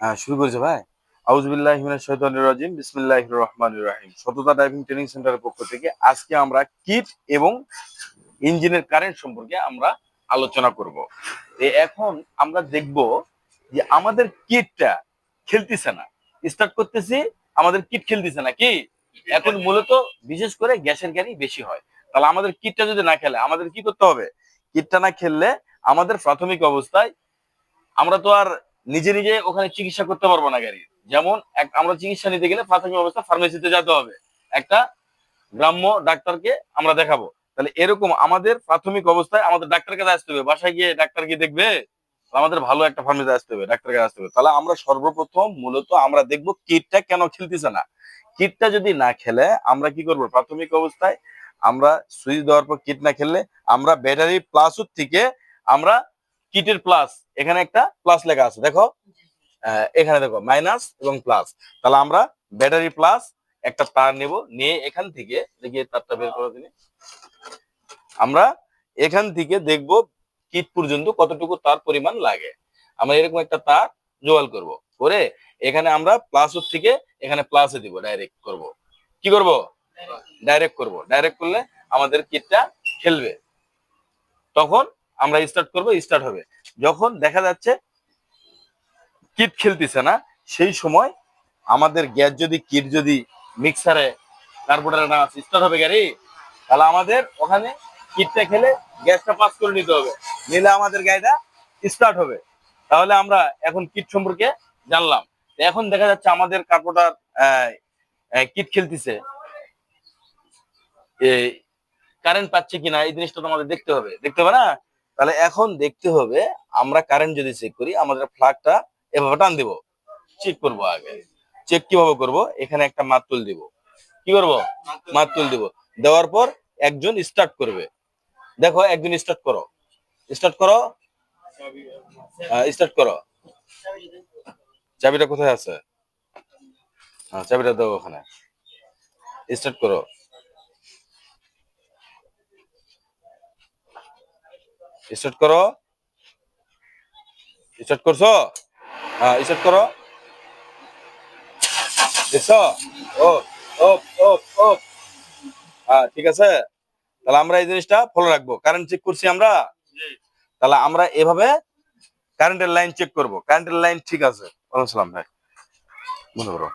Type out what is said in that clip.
হ্যাঁ শুরু করেছে ভাই। আউজবিল্লাহ মিনাশ শাইতানির রাজিম, বিসমিল্লাহির রহমানির রহিম। সততা ড্রাইভিং ট্রেনিং সেন্টারের পক্ষ থেকে আজকে আমরা কিট এবং ইঞ্জিনের কারেন্ট সম্পর্কে আমরা আলোচনা করব। এখন আমরা দেখব যে আমাদের কিটটা খেলতেছে না। স্টার্ট করতেছি, আমাদের কিট খেলতেছে না কি? এখন মূলত বিশেষ করে গ্যাসের গাড়ি বেশি হয়। তাহলে আমাদের কিটটা যদি না খেলে, আমাদের কি করতে হবে? কিটটা না খেললে আমাদের প্রাথমিক অবস্থায় আমরা তো আর নিজে নিজে ওখানে চিকিৎসা করতে পারব না গাড়ি। যেমন আমরা চিকিৎসা নিতে গেলে প্রাথমিক অবস্থা ফার্মেসিতে যেতে হবে। একটা গ্রাম্য ডাক্তারকে আমরা দেখাবো। তাহলে এরকম আমাদের প্রাথমিক অবস্থায় আমাদের ডাক্তার কাছে আসতে হবে। বাসায় গিয়ে ডাক্তার গিয়ে দেখবে? আমাদের ভালো একটা ফার্মেসি আসতে হবে, ডাক্তার কাছে আসতে হবে। তাহলে আমরা সর্বপ্রথম মূলত আমরা দেখব কিটটা কেন খেলতেছে না। কিটটা যদি না খেলে আমরা কি করব? প্রাথমিক অবস্থায় আমরা সুইচ দেওয়ার পর কিট না খেললে আমরা ব্যাটারি প্লাস থেকে আমরা কিটের প্লাস এখানে একটা প্লাস লেখা আছে দেখো? এখানে দেখো মাইনাস এবং প্লাস তাহলে আমরা ব্যাটারি প্লাস একটা তার নেব নিয়ে এখান থেকে দেখি তারটা বের করে দিন আমরা এখান থেকে দেখব কিট পর্যন্ত কতটুকু তার পরিমাণ লাগে। আমরা এরকম একটা তার জোগাড় করব। করে এখানে আমরা প্লাস থেকে এখানে প্লাসে দিব ডাইরেক্ট করব। কি করব? ডাইরেক্ট করব। ডাইরেক্ট করলে আমাদের কিটটা খেলবে। তখন আমরা স্টার্ট করব স্টার্ট হবে। যখন দেখা যাচ্ছে কিট খেলতেছে না, সেই সময় আমাদের গ্যাস যদি কিট যদি মিক্সারে কার্বোরেটরে না স্টার্ট হবে গাড়ি? তাহলে আমাদের ওখানে কিটটা খেলে গ্যাসটা পাস করে নিতে হবে। নিলে আমাদের গাড়িটা স্টার্ট হবে। তাহলে আমরা এখন কিট সম্পর্কে জানলাম। এখন দেখা যাচ্ছে আমাদের কার্বোটার কিট খেলতেছে। কারেন্ট পাচ্ছে কিনা, এই জিনিসটা তো আমাদের দেখতে হবে। দেখতে হবে না? তাহলে এখন দেখতে হবে আমরা কারেন্ট যদি চেক করি, আমাদের ফ্লাগটা এভাবে টান দিব। চেক করব আগে। চেক কীভাবে করব? এখানে একটা মাত মাতুল দিব। কি করব? মাতুল দিব। দেওয়ার পর একজন স্টার্ট করবে। দেখো, একজন স্টার্ট করো। স্টার্ট করো। স্টার্ট করো। চাবিটা কোথায় আছে? হ্যাঁ চাবিটা দাও ওখানে। স্টার্ট করো। স্টার্ট করো। স্টার্ট করছ? হ্যাঁ স্টার্ট করো। দেখছ? ও ও ও ও হ্যাঁ ঠিক আছে? তাহলে আমরা এই জিনিসটা ফলো রাখব। কারেন্ট চেক করছি আমরা? তাহলে আমরা এভাবে কারেন্টের লাইন চেক করব। কারেন্টের লাইন ঠিক আছে। ওয়ালাইকুম সালাম ভাই। বন্ধ করো।